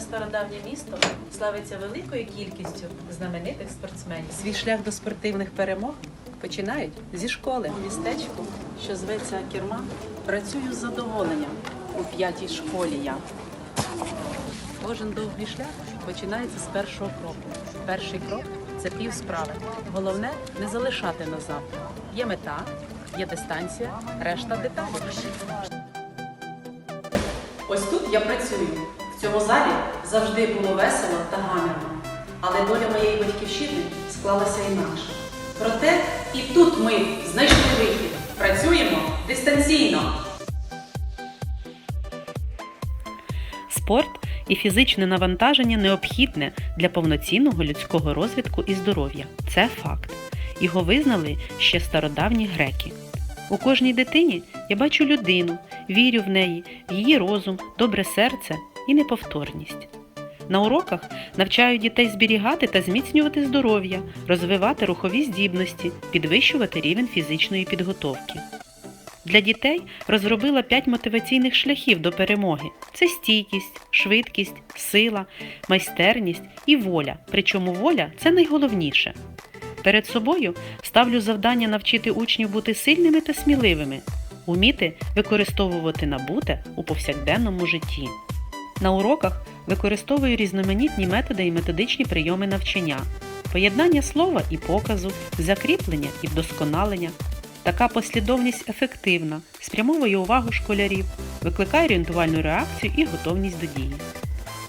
стародавнє місто славиться великою кількістю знаменитих спортсменів. Свій шлях до спортивних перемог починають зі школи. У містечку, що зветься Керма, працюю з задоволенням. У п'ятій школі я. Кожен довгий шлях починається з першого кроку. Перший крок це пів справи. Головне не залишати на завтра. Є мета, є дистанція, решта деталі. Ось тут я працюю. В цьому залі завжди було весело та гамірно. Але доля моєї батьківщини склалася інакше. Проте і тут ми знайшли вихід. Працюємо дистанційно. Спорт і фізичне навантаження необхідне для повноцінного людського розвитку і здоров'я. Це факт. Його визнали ще стародавні греки. У кожній дитині я бачу людину, вірю в неї, в її розум, добре серце і неповторність. На уроках навчаю дітей зберігати та зміцнювати здоров'я, розвивати рухові здібності, підвищувати рівень фізичної підготовки. Для дітей розробила 5 мотиваційних шляхів до перемоги: це стійкість, швидкість, сила, майстерність і воля. Причому воля це найголовніше. Перед собою ставлю завдання навчити учнів бути сильними та сміливими, уміти використовувати набуте у повсякденному житті. На уроках використовую різноманітні методи і методичні прийоми навчання, поєднання слова і показу, закріплення і вдосконалення. Така послідовність ефективна, спрямовує увагу школярів, викликає орієнтувальну реакцію і готовність до дії.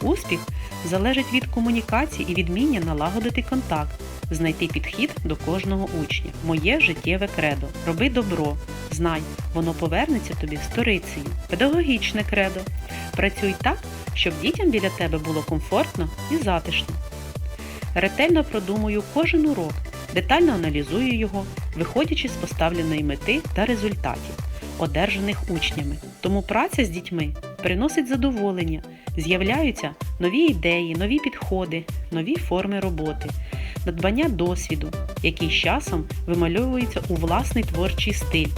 Успіх залежить від комунікації і від вміння налагодити контакт, знайти підхід до кожного учня. Моє життєве кредо. Роби добро. Знай, воно повернеться тобі сторицею. Педагогічне кредо. Працюй так, щоб дітям біля тебе було комфортно і затишно. Ретельно продумую кожен урок, детально аналізую його, виходячи з поставленої мети та результатів, одержаних учнями. Тому праця з дітьми приносить задоволення, з'являються нові ідеї, нові підходи, нові форми роботи, надбання досвіду, який з часом вимальовується у власний творчий стиль.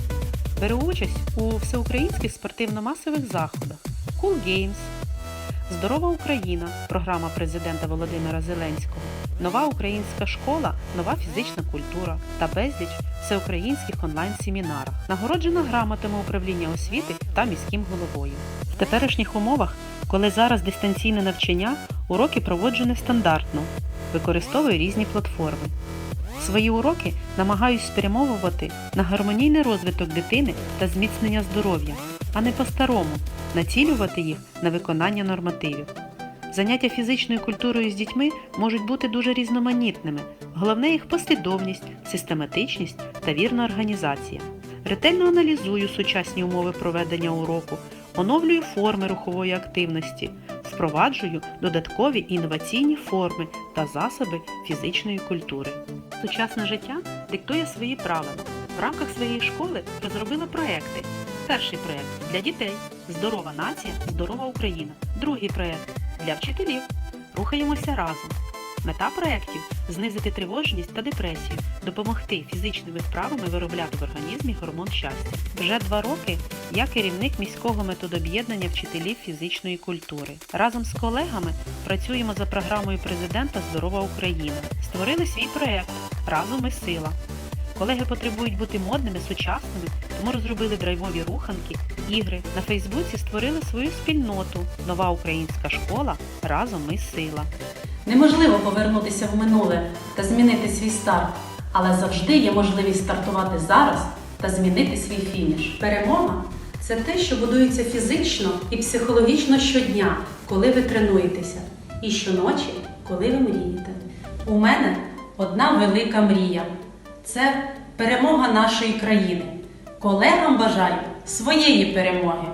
Беру участь у всеукраїнських спортивно-масових заходах. Cool Games, Здорова Україна програма президента Володимира Зеленського, Нова українська школа, нова фізична культура та безліч всеукраїнських онлайн-семінарах, нагороджена грамотами управління освіти та міським головою. В теперішніх умовах, коли зараз дистанційне навчання, уроки проводжу нестандартно, використовую різні платформи. Свої уроки намагаюсь спрямовувати на гармонійний розвиток дитини та зміцнення здоров'я, а не по-старому націлювати їх на виконання нормативів. Заняття фізичною культурою з дітьми можуть бути дуже різноманітними. Головне їх послідовність, систематичність та вірна організація. Ретельно аналізую сучасні умови проведення уроку, оновлюю форми рухової активності, впроваджую додаткові інноваційні форми та засоби фізичної культури. Сучасне життя диктує свої правила. В рамках своєї школи розробила проекти. Перший проект для дітей Здорова нація, здорова Україна. Другий проект для вчителів. Рухаємося разом. Мета проєктів знизити тривожність та депресію, допомогти фізичними вправами виробляти в організмі гормон щастя. Вже два роки я керівник міського методоб'єднання вчителів фізичної культури. Разом з колегами працюємо за програмою президента Здорова Україна. Створили свій проєкт Разом ми сила. Колеги потребують бути модними, сучасними, тому розробили драйвові руханки, ігри. На Фейсбуці створили свою спільноту Нова українська школа Разом ми сила. Неможливо повернутися в минуле та змінити свій старт, але завжди є можливість стартувати зараз та змінити свій фініш. Перемога це те, що будується фізично і психологічно щодня, коли ви тренуєтеся, і щоночі, коли ви мрієте. У мене одна велика мрія це перемога нашої країни. Колегам бажаю своєї перемоги.